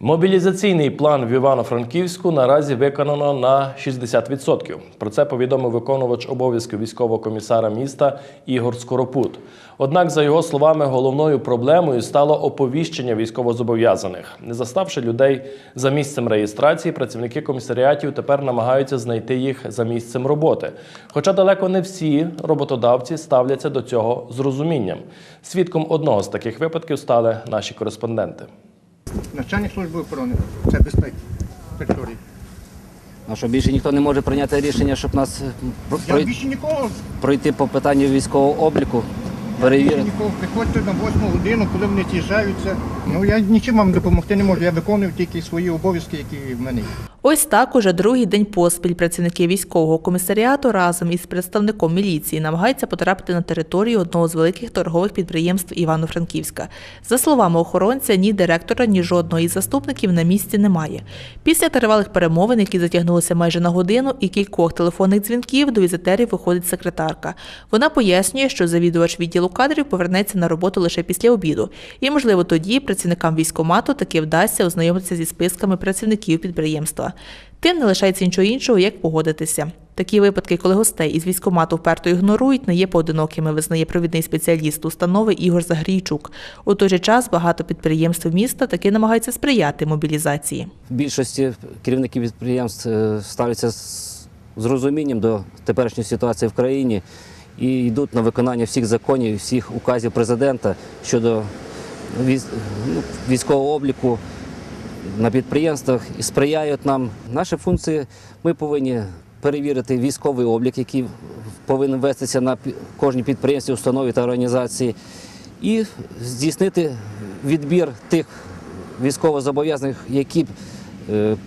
Мобілізаційний план в Івано-Франківську наразі виконано на 60%. Про це повідомив виконувач обов'язків військового комісара міста Ігор Скоропут. Однак, за його словами, головною проблемою стало оповіщення військовозобов'язаних. Не заставши людей за місцем реєстрації, працівники комісаріатів тепер намагаються знайти їх за місцем роботи. Хоча далеко не всі роботодавці ставляться до цього з розумінням. Свідком одного з таких випадків стали наші кореспонденти. Начальник служби охорони. Це безпеки території. А що більше ніхто не може прийняти рішення, щоб нас Я прой- більше нікого, пройти по питанню військового обліку, перевірити. Приходьте на 8 годину, коли вони з'їжджаються. Ну я нічим вам допомогти не можу. Я виконую тільки свої обов'язки, які в мене є. Ось так уже другий день поспіль працівники військового комісаріату разом із представником міліції намагаються потрапити на територію одного з великих торгових підприємств Івано-Франківська. За словами охоронця, ні директора, ні жодного із заступників на місці немає. Після тривалих перемовин, які затягнулися майже на годину, і кількох телефонних дзвінків до візитерів виходить секретарка. Вона пояснює, що завідувач відділу кадрів повернеться на роботу лише після обіду, і можливо тоді працівникам військомату таки вдасться ознайомитися зі списками працівників підприємства. Тим не лишається нічого іншого, як погодитися. Такі випадки, коли гостей із військомату вперто ігнорують, не є поодинокими, визнає провідний спеціаліст установи Ігор Загрійчук. У той же час багато підприємств міста таки намагаються сприяти мобілізації. В більшості керівників підприємств е, ставляться з розумінням до теперішньої ситуації в країні і йдуть на виконання всіх законів, всіх указів президента щодо ну, військового обліку на підприємствах і сприяють нам. Наші функції ми повинні перевірити військовий облік, який повинен вестися на кожній підприємстві, установі та організації, і здійснити відбір тих військовозобов'язаних, які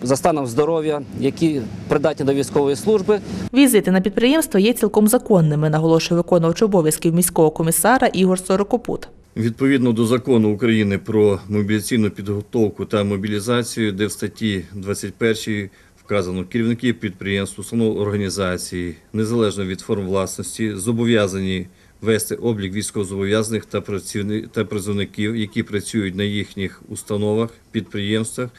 за станом здоров'я, які придатні до військової служби, Візити на підприємство є цілком законними, наголошує виконувач обов'язків міського комісара Ігор Сорокопут. Відповідно до закону України про мобілізаційну підготовку та мобілізацію, де в статті 21 вказано керівники підприємств, установ організації, незалежно від форм власності, зобов'язані вести облік військовозобов'язаних та призовників, які працюють на їхніх установах, підприємствах,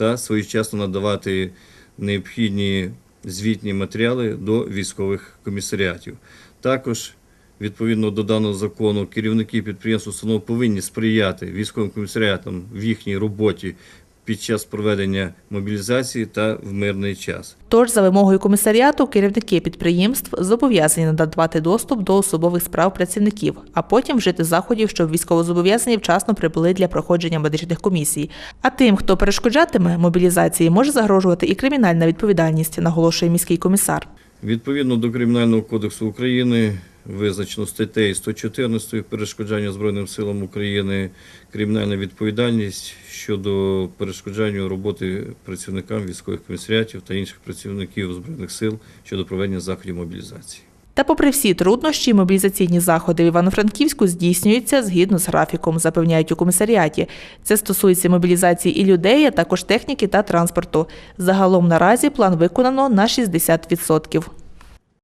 та своєчасно надавати необхідні звітні матеріали до військових комісаріатів. Також Відповідно до даного закону, керівники підприємств установ повинні сприяти військовим комісаріатам в їхній роботі під час проведення мобілізації та в мирний час. Тож, за вимогою комісаріату, керівники підприємств зобов'язані надавати доступ до особових справ працівників, а потім вжити заходів, щоб військовозобов'язані вчасно прибули для проходження медичних комісій. А тим, хто перешкоджатиме мобілізації, може загрожувати і кримінальна відповідальність, наголошує міський комісар. Відповідно до Кримінального кодексу України визначено статтею 114 перешкоджання Збройним силам України кримінальна відповідальність щодо перешкоджання роботи працівникам військових комісаріатів та інших працівників збройних сил щодо проведення заходів мобілізації. Та, попри всі труднощі, мобілізаційні заходи в Івано-Франківську здійснюються згідно з графіком, запевняють у комісаріаті. Це стосується мобілізації і людей, а також техніки та транспорту. Загалом наразі план виконано на 60%.